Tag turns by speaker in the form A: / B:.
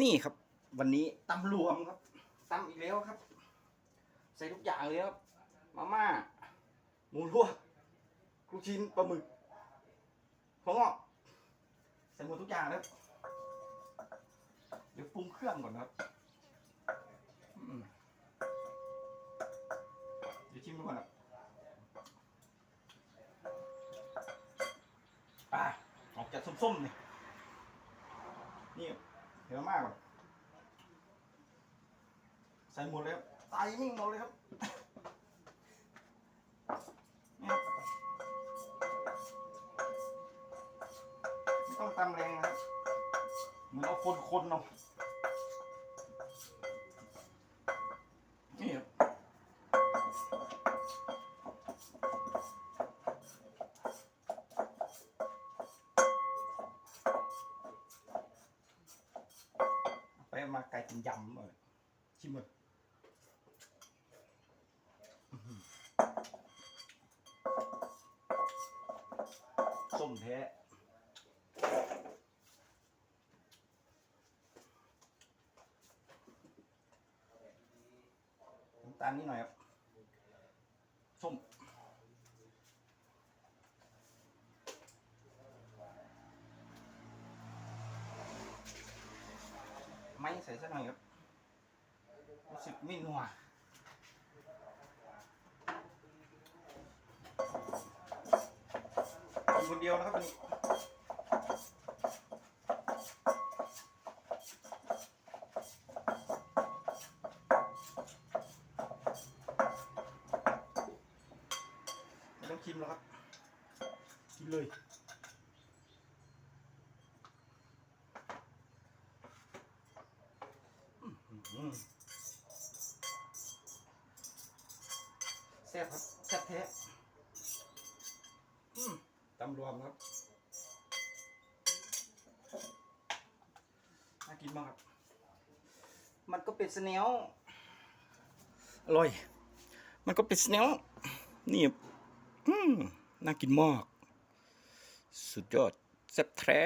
A: นี่ครับ วันนี้ตำรวมครับตำอีกแล้วครับ ใส่ทุกอย่างเลยครับมาม่าหมูลวกลูกชิ้นปลาหมึกหัวงอกใส่หมดทุกอย่างเลยครับเดี๋ยวปรุงเครื่องก่อนครับเดี๋ยวชิมดูก่อนครับอะออกจากส้มๆนี่นี่ เยอะมากก่อนใส่หมดเลยครับใส่มิ่งหมดเลยครับนี่ครับไม่ต้องตำแรงนะครับเหมือนเอาคนๆเนาะ มาไก่กินยำเลยชิมเลยส้มแท้น้ำตาลนิดหน่อยครับส้ม ม่ใส่สักหน่อยครับรู้สึกไม่นัวกินคนเดียวนะครับวันนี้ต้องชิมแล้วครับ กินเลย อื้อหือ แซ่บครับแซ่บแท้ตำรวมครับน่ากินมากครับ มันก็เป็นสแนลอร่อย มันก็เป็นสแนลนี่ครับอืมน่ากินมาก สุดยอดแซ่บแท้